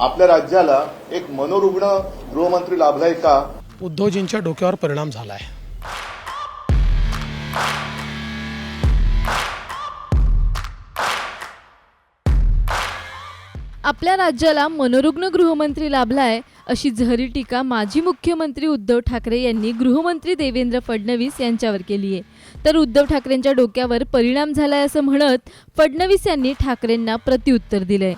आपल्या राज्याला एक मनोरुग्ण गृहमंत्री लाभलाय का? उद्धवजींच्या डोक्यावर परिणाम झाला आहे आपल्या राज्याला मनोरुग्ण गृहमंत्री लाभलाय अशी झहरी टीका माजी मुख्यमंत्री उद्धव ठाकरे यांनी गृहमंत्री देवेंद्र फडणवीस यांच्यावर केली आहे तर उद्धव ठाकरेंच्या डोक्यावर परिणाम झालाय असं म्हणत फडणवीस यांनी ठाकरेंना प्रत्युत्तर दिलंय.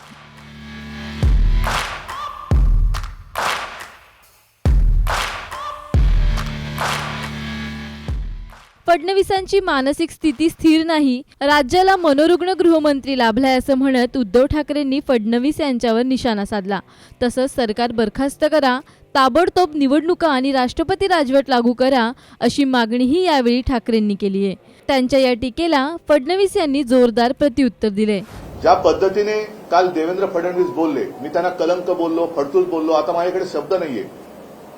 फडणवीसांची मानसिक स्थिती स्थिर नाही राज्याला मनोरुग्ण गृहमंत्री लाभलाय असं म्हणत उद्धव ठाकरेंनी फडणवीस यांच्यावर निशाणा साधला. तसंच सरकार बरखास्त करा ताबडतोब निवडणुका आणि राष्ट्रपती राजवट लागू करा अशी मागणीही यावेळी ठाकरेंनी केली आहे. त्यांच्या या टीकेला फडणवीस यांनी जोरदार प्रत्युत्तर दिले. ज्या पद्धतीने काल देवेंद्र फडणवीस बोलले मी त्यांना कलंक बोललो फडतूस बोललो आता माझ्याकडे शब्द नाहीये.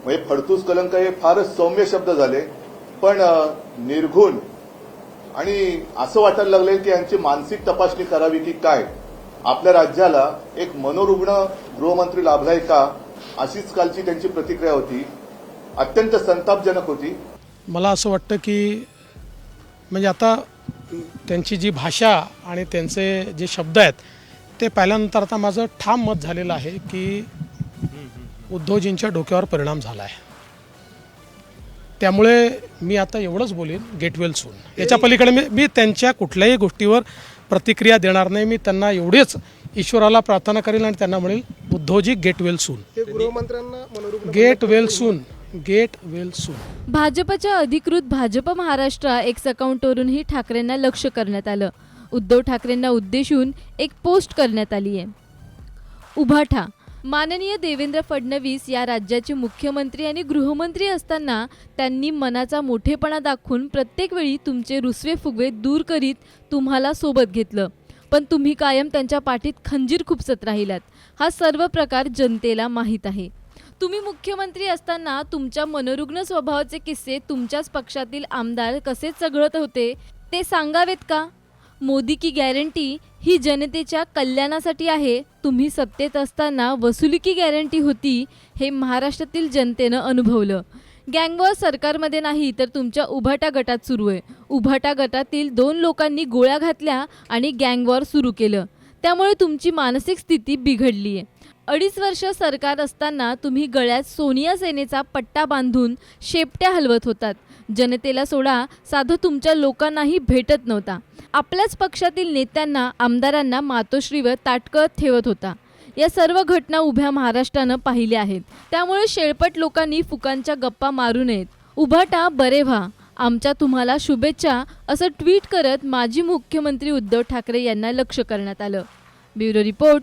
म्हणजे फडतूस कलंक हे फारच सौम्य शब्द झाले. पण निर्घुण. आणि असं वाटायला लागले की यांची मानसिक तपासणी करावी की काय? आपल्या राज्याला एक मनोरुग्ण गृहमंत्री लाभलाय का? अशीच कालची त्यांची प्रतिक्रिया होती. अत्यंत संतापजनक होती. मला असं वाटतं की म्हणजे आता त्यांची जी भाषा आणि त्यांचे जे शब्द आहेत ते पाहिल्यानंतर आता माझं ठाम मत झालेलं आहे की उद्धवजींच्या डोक्यावर परिणाम झाला आहे. त्यामुळे मी आता एवढंच बोलेन गेट वेल सून याच्या पलीकडे मी मी त्यांच्या कुठल्याही गोष्टीवर प्रतिक्रिया देणार नाही. मी त्यांना एवढेच ईश्वराला प्रार्थना करेल आणि त्यांना म्हणेल उद्धवजी गेट वेल सून गृहमंत्र्यांना get well soon get well सून भाजपच्या अधिकृत भाजप महाराष्ट्र एक्स अकाउंटवरूनही ठाकरेंना लक्ष करण्यात आलं. उद्धव ठाकरेंना उद्देशून एक पोस्ट करण्यात आली आहे उभाठा माननीय देवेंद्र फडणवीस या राज्याचे मुख्यमंत्री आणि गृहमंत्री असताना त्यांनी मनाचा मोठेपणा दाखवून प्रत्येक वेळी तुमचे रुसवे फुगवे दूर करीत तुम्हाला सोबत घेतलं. पण तुम्ही कायम त्यांच्या पाठीत खंजीर खुपसत राहिलात. हा सर्व प्रकार जनतेला माहीत आहे. तुम्ही मुख्यमंत्री असताना तुमच्या मनोरुग्ण स्वभावाचे किस्से तुमच्याच पक्षातील आमदार कसे चघळत होते ते सांगावेत का? मोदी की गॅरंटी ही जनतेच्या कल्याणासाठी आहे. तुम्ही सत्तेत असताना वसुली की गॅरंटी होती हे महाराष्ट्रातील जनतेनं अनुभवलं. गँगवॉर सरकारमध्ये नाही तर तुमच्या उभाटा गटात सुरू आहे. उभाटा गटातील दोन लोकांनी गोळ्या घातल्या आणि गँगवॉर सुरू केलं. त्यामुळे तुमची मानसिक स्थिती बिघडली आहे अडीच वर्ष सरकार असताना तुम्ही गळ्यात सोनिया सेनेचा पट्टा बांधून शेपट्या हलवत होतात. जनतेला सोडा साधं तुमच्या लोकांनाही भेटत नव्हता. आपल्याच पक्षातील नेत्यांना आमदारांना मातोश्रीवर ताटकळत ठेवत होता. या सर्व घटना उभ्या महाराष्ट्रानं पाहिल्या आहेत. त्यामुळे शेळपट लोकांनी फुकांच्या गप्पा मारू नयेत. उभाटा बरे व्हा. आमच्या तुम्हाला शुभेच्छा असं ट्विट करत माजी मुख्यमंत्री उद्धव ठाकरे यांना लक्ष करण्यात आलं. Bureau report